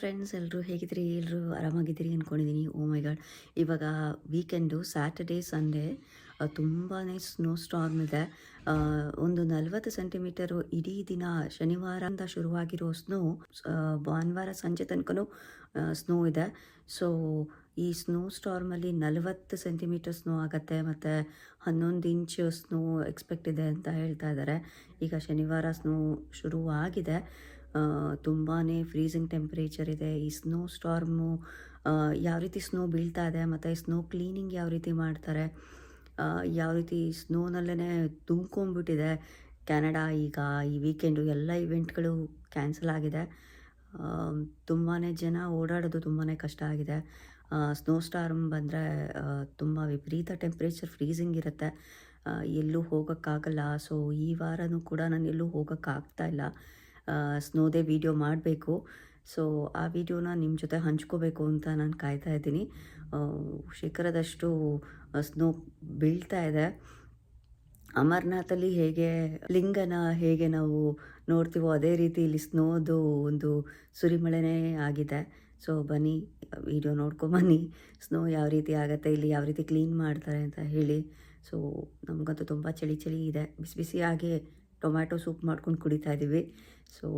Friends ಎಲ್ಲರೂ ಹೇಗಿದ್ದೀರಿ? ಎಲ್ಲರೂ ಆರಾಮಾಗಿದ್ದೀರಿ ಅಂದ್ಕೊಂಡಿದ್ದೀನಿ ಓ ಮೈ ಗಾಡ್ ಇವಾಗ ವೀಕೆಂಡು ಸ್ಯಾಟರ್ಡೇ ಸಂಡೇ ತುಂಬಾ ಸ್ನೋ ಸ್ಟಾರ್ಮ್ ಇದೆ. ಒಂದು ನಲವತ್ತು ಸೆಂಟಿಮೀಟರು ಇಡೀ ದಿನ ಶನಿವಾರದಿಂದ ಶುರುವಾಗಿರೋ ಸ್ನೋ ಭಾನುವಾರ ಸಂಜೆ ತನಕನೂ ಸ್ನೋ ಇದೆ. ಸೊ ಈ ಸ್ನೋ ಸ್ಟಾರ್ಮಲ್ಲಿ ನಲವತ್ತು ಸೆಂಟಿಮೀಟರ್ ಸ್ನೋ ಆಗುತ್ತೆ ಮತ್ತು ಹನ್ನೊಂದು ಇಂಚ್ ಸ್ನೋ ಎಕ್ಸ್ಪೆಕ್ಟ್ ಇದೆ ಅಂತ ಹೇಳ್ತಾ ಇದ್ದಾರೆ. ಈಗ ಶನಿವಾರ ಸ್ನೋ ಶುರುವಾಗಿದೆ. ತುಂಬಾ ಫ್ರೀಸಿಂಗ್ ಟೆಂಪ್ರೇಚರ್ ಇದೆ. ಈ ಸ್ನೋ ಸ್ಟಾರ್ಮು ಯಾವ ರೀತಿ ಸ್ನೋ ಬೀಳ್ತಾ ಇದೆ ಮತ್ತು ಸ್ನೋ ಕ್ಲೀನಿಂಗ್ ಯಾವ ರೀತಿ ಮಾಡ್ತಾರೆ ಯಾವ ರೀತಿ ಸ್ನೋನಲ್ಲೇ ತುಂಬ್ಕೊಂಡ್ಬಿಟ್ಟಿದೆ. ಕೆನಡಾ ಈಗ ಈ ವೀಕೆಂಡು ಎಲ್ಲ ಇವೆಂಟ್ಗಳು ಕ್ಯಾನ್ಸಲ್ ಆಗಿದೆ. ತುಂಬಾ ಜನ ಓಡಾಡೋದು ತುಂಬಾ ಕಷ್ಟ ಆಗಿದೆ. ಸ್ನೋ ಸ್ಟಾರ್ಮ್ ಬಂದರೆ ತುಂಬ ವಿಪರೀತ ಟೆಂಪ್ರೇಚರ್ ಫ್ರೀಸಿಂಗ್ ಇರುತ್ತೆ. ಎಲ್ಲೂ ಹೋಗೋಕ್ಕಾಗಲ್ಲ. ಸೊ ಈ ವಾರನೂ ಕೂಡ ನಾನು ಎಲ್ಲೂ ಹೋಗೋಕ್ಕಾಗ್ತಾ ಇಲ್ಲ. ಸ್ನೋದೇ ವೀಡಿಯೋ ಮಾಡಬೇಕು. ಸೊ ಆ ವಿಡಿಯೋನ ನಿಮ್ಮ ಜೊತೆ ಹಂಚ್ಕೋಬೇಕು ಅಂತ ನಾನು ಕಾಯ್ತಾ ಇದ್ದೀನಿ. ಶಿಖರದಷ್ಟು ಸ್ನೋ ಬೀಳ್ತಾ ಇದೆ. ಅಮರ್ನಾಥಲ್ಲಿ ಹೇಗೆ, ಲಿಂಗನ ಹೇಗೆ ನಾವು ನೋಡ್ತೀವೋ ಅದೇ ರೀತಿ ಇಲ್ಲಿ ಸ್ನೋದು ಒಂದು ಸುರಿಮಳೆನೇ ಆಗಿದೆ. ಸೊ ಬನ್ನಿ, ವಿಡಿಯೋ ನೋಡ್ಕೊಂಬನ್ನಿ. ಸ್ನೋ ಯಾವ ರೀತಿ ಆಗುತ್ತೆ, ಇಲ್ಲಿ ಯಾವ ರೀತಿ ಕ್ಲೀನ್ ಮಾಡ್ತಾರೆ ಅಂತ ಹೇಳಿ. ಸೊ ನಮಗಂತೂ ತುಂಬ ಚಳಿ ಚಳಿ ಇದೆ. ಬಿಸಿ ಬಿಸಿಯಾಗಿ ಟೊಮ್ಯಾಟೊ ಸೂಪ್ ಮಾಡ್ಕೊಂಡು ಕುಡಿತಾ ಇದ್ದೀವಿ. ಸೊ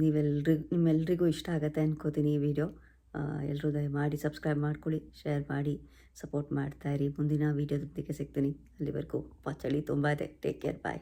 ನೀವೆಲ್ಲರಿಗೂ ನಿಮ್ಮೆಲ್ರಿಗೂ ಇಷ್ಟ ಆಗುತ್ತೆ ಅನ್ಕೋತೀನಿ ಈ ವಿಡಿಯೋ. ಎಲ್ಲರೂ ದಯಮಾಡಿ ಸಬ್ಸ್ಕ್ರೈಬ್ ಮಾಡ್ಕೊಳ್ಳಿ, ಶೇರ್ ಮಾಡಿ, ಸಪೋರ್ಟ್ ಮಾಡ್ತಾ ಇರಿ. ಮುಂದಿನ ವೀಡಿಯೋದೊಂದಿಗೆ ಸಿಗ್ತೀನಿ. ಅಲ್ಲಿವರೆಗೂ ಪಾ ಚಳಿ ತುಂಬ ಇದೆ. Take care bye